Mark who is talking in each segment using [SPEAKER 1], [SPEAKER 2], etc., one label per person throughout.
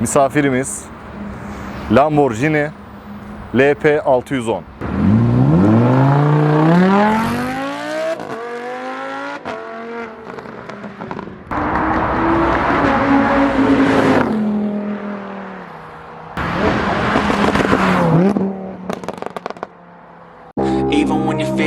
[SPEAKER 1] misafirimiz Lamborghini LP 610.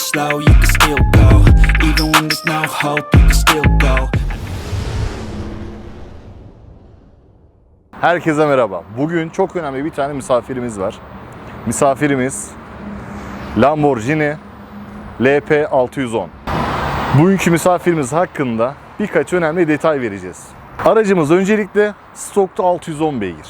[SPEAKER 2] Slow, you can still go. Even when there's no hope, you can still go.
[SPEAKER 1] Herkese merhaba. Bugün çok önemli bir tane misafirimiz var. Misafirimiz Lamborghini LP 610. Bugünkü misafirimiz hakkında birkaç önemli detay vereceğiz. Aracımız öncelikle stokta 610 beygir.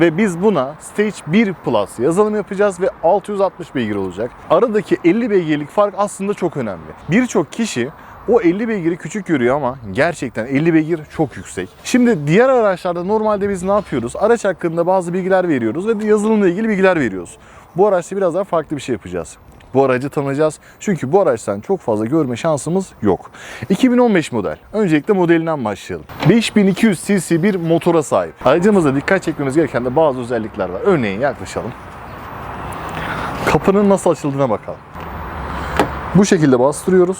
[SPEAKER 1] Ve biz buna Stage 1 Plus yazılım yapacağız ve 660 beygir olacak. Aradaki 50 beygirlik fark aslında çok önemli. Birçok kişi o 50 beygiri küçük görüyor ama gerçekten 50 beygir çok yüksek. Şimdi diğer araçlarda normalde biz ne yapıyoruz? Araç hakkında bazı bilgiler veriyoruz ve yazılımla ilgili bilgiler veriyoruz. Bu araçta biraz daha farklı bir şey yapacağız. Bu aracı tanıyacağız. Çünkü bu araçtan çok fazla görme şansımız yok. 2015 model. Öncelikle modelinden başlayalım. 5200 cc bir motora sahip. Aracımızda dikkat çekmemiz gereken de bazı özellikler var. Örneğin yaklaşalım. Kapının nasıl açıldığına bakalım. Bu şekilde bastırıyoruz.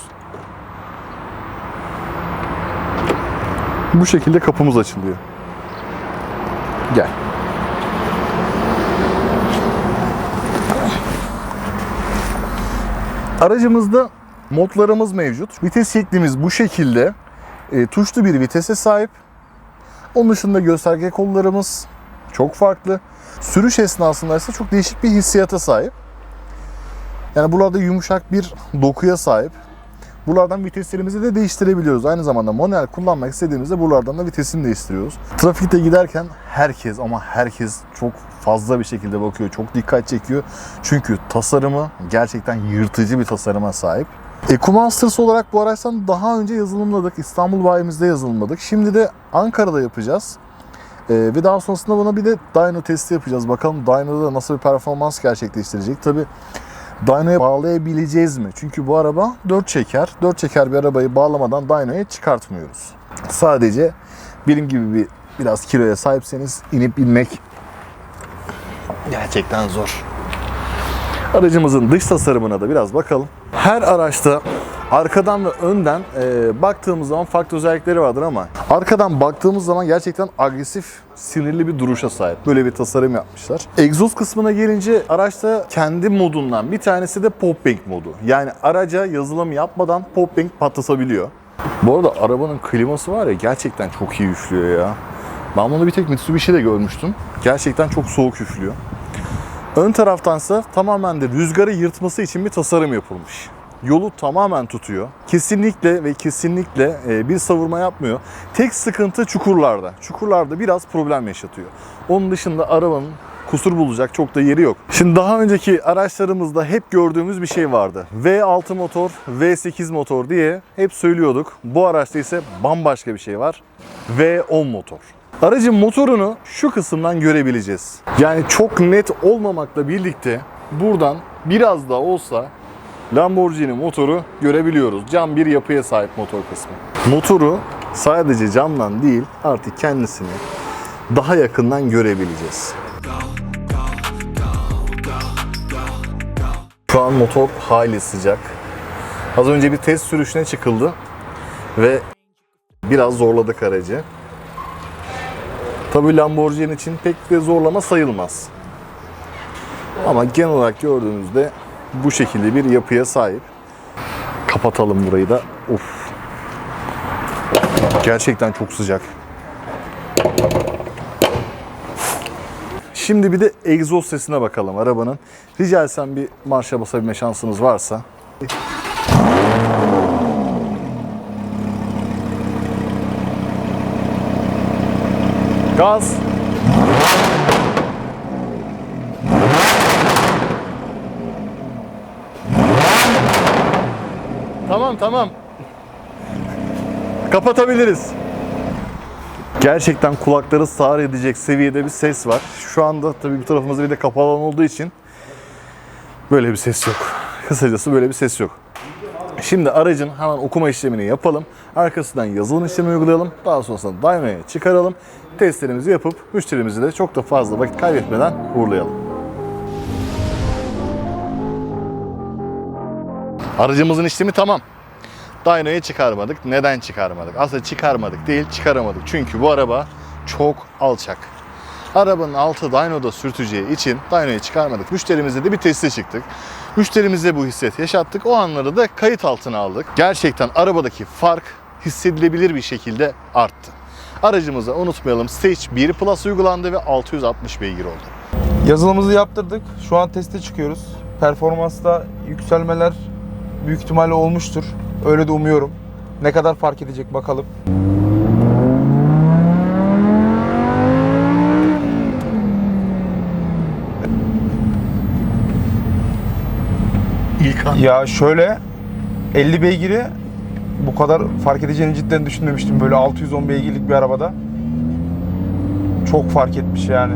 [SPEAKER 1] Bu şekilde kapımız açılıyor. Gel. Aracımızda modlarımız mevcut. Vites şeklimiz bu şekilde. E, tuşlu bir vitese sahip. Onun dışında gösterge kollarımız çok farklı. Sürüş esnasında ise çok değişik bir hissiyata sahip. Yani burada yumuşak bir dokuya sahip. Buralardan viteslerimizi de değiştirebiliyoruz. Aynı zamanda manuel kullanmak istediğimizde buralardan da vitesini değiştiriyoruz. Trafikte giderken herkes ama herkes çok fazla bir şekilde bakıyor. Çok dikkat çekiyor. Çünkü tasarımı gerçekten yırtıcı bir tasarıma sahip. EcoMasters olarak bu araçtan daha önce yazılımladık. İstanbul bayimizde yazılımladık. Şimdi de Ankara'da yapacağız. Ee, ve daha sonrasında buna bir de dyno testi yapacağız. Bakalım dyno'da nasıl bir performans gerçekleştirecek. Tabi dyno'ya bağlayabileceğiz mi? Çünkü bu araba 4 çeker. 4 çeker bir arabayı bağlamadan dyno'ya çıkartmıyoruz. Sadece benim gibi bir biraz kiloya sahipseniz inip inmek gerçekten zor. Aracımızın dış tasarımına da biraz bakalım. Her araçta arkadan ve önden e, baktığımız zaman farklı özellikleri vardır ama arkadan baktığımız zaman gerçekten agresif, sinirli bir duruşa sahip. Böyle bir tasarım yapmışlar. Egzoz kısmına gelince araçta kendi modundan bir tanesi de pop bank modu. Yani araca yazılım yapmadan pop bank patlatabiliyor. Bu arada arabanın kliması var ya gerçekten çok iyi üflüyor ya. Ben bunu bir tek Mitsubishi'de görmüştüm. Gerçekten çok soğuk üflüyor. Ön taraftansa tamamen de rüzgarı yırtması için bir tasarım yapılmış. Yolu tamamen tutuyor. Kesinlikle ve kesinlikle e, bir savurma yapmıyor. Tek sıkıntı çukurlarda. Çukurlarda biraz problem yaşatıyor. Onun dışında arabanın kusur bulacak çok da yeri yok. Şimdi daha önceki araçlarımızda hep gördüğümüz bir şey vardı. V6 motor, V8 motor diye hep söylüyorduk. Bu araçta ise bambaşka bir şey var. V10 motor. Aracın motorunu şu kısımdan görebileceğiz. Yani çok net olmamakla birlikte buradan biraz da olsa Lamborghini motoru görebiliyoruz. Cam bir yapıya sahip motor kısmı. Motoru sadece camdan değil artık kendisini daha yakından görebileceğiz. Şu an motor hali sıcak. Az önce bir test sürüşüne çıkıldı ve biraz zorladık aracı. Tabii Lamborghini için pek de zorlama sayılmaz. Ama genel olarak gördüğünüzde bu şekilde bir yapıya sahip. Kapatalım burayı da. Of. Gerçekten çok sıcak. Şimdi bir de egzoz sesine bakalım arabanın. Rica etsem bir marşa basabilme şansınız varsa. Gaz. Tamam tamam. Kapatabiliriz. Gerçekten kulakları sağır edecek seviyede bir ses var. Şu anda tabii bir tarafımızda bir de kapalı olduğu için böyle bir ses yok. Kısacası böyle bir ses yok. Şimdi aracın hemen okuma işlemini yapalım. Arkasından yazılım işlemi uygulayalım. Daha sonrasında dyno'ya çıkaralım. Testlerimizi yapıp müşterimizi de çok da fazla vakit kaybetmeden uğurlayalım. Aracımızın işlemi tamam. Dyno'yu çıkarmadık. Neden çıkarmadık? Aslında çıkarmadık değil, çıkaramadık. Çünkü bu araba çok alçak. Arabanın altı dyno'da sürteceği için dyno'yu çıkarmadık. Müşterimizle de bir teste çıktık. Müşterimize bu hissiyatı yaşattık. O anları da kayıt altına aldık. Gerçekten arabadaki fark hissedilebilir bir şekilde arttı. Aracımıza unutmayalım Stage 1 Plus uygulandı ve 660 beygir oldu.
[SPEAKER 3] Yazılımımızı yaptırdık. Şu an teste çıkıyoruz. Performansta yükselmeler büyük ihtimalle olmuştur. Öyle de umuyorum. Ne kadar fark edecek bakalım.
[SPEAKER 1] İlk an
[SPEAKER 3] Ya şöyle 50 beygiri bu kadar fark edeceğini cidden düşünmemiştim. Böyle 610 beygirlik bir arabada. Çok fark etmiş. Yani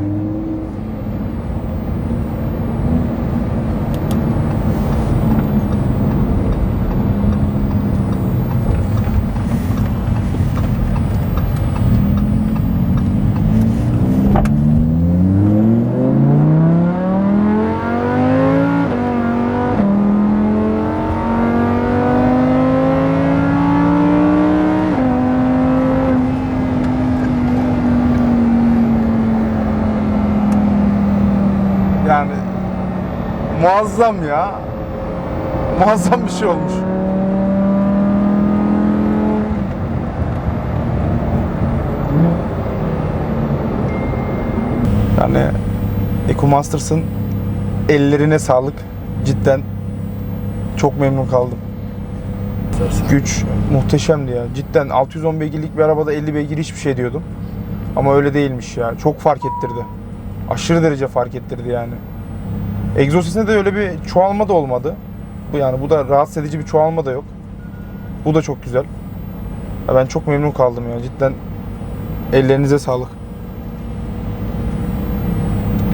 [SPEAKER 3] muazzam ya. Muazzam bir şey olmuş. Yani EcoMasters'ın ellerine sağlık. Cidden çok memnun kaldım. Güç muhteşemdi ya. Cidden 610 beygirlik bir arabada 50 beygir hiçbir şey diyordum. Ama öyle değilmiş ya. Çok fark ettirdi. Aşırı derece fark ettirdi yani. Egzoz sesinde de öyle bir çoğalma da olmadı. Bu yani bu da rahatsız edici bir çoğalma da yok. Bu da çok güzel. Ya ben çok memnun kaldım ya. Cidden ellerinize sağlık.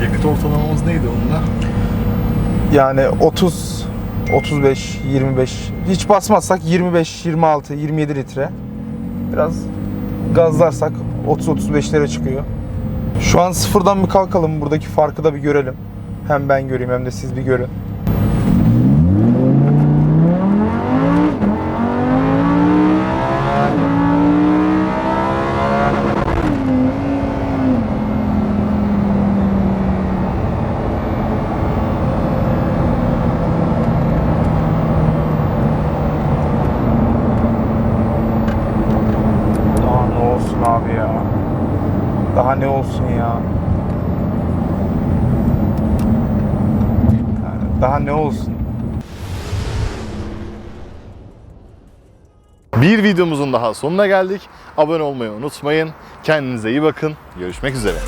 [SPEAKER 1] yakıt ortalamamız neydi onunla?
[SPEAKER 3] Yani 30 35 25 hiç basmazsak 25 26 27 litre. Biraz gazlarsak 30 35'lere çıkıyor. Şu an sıfırdan bir kalkalım buradaki farkı da bir görelim. Hem ben göreyim hem de siz bir görün. Daha ne olsun ya? Daha ne olsun ya? Daha ne olsun?
[SPEAKER 1] Bir videomuzun daha sonuna geldik. Abone olmayı unutmayın. Kendinize iyi bakın. Görüşmek üzere.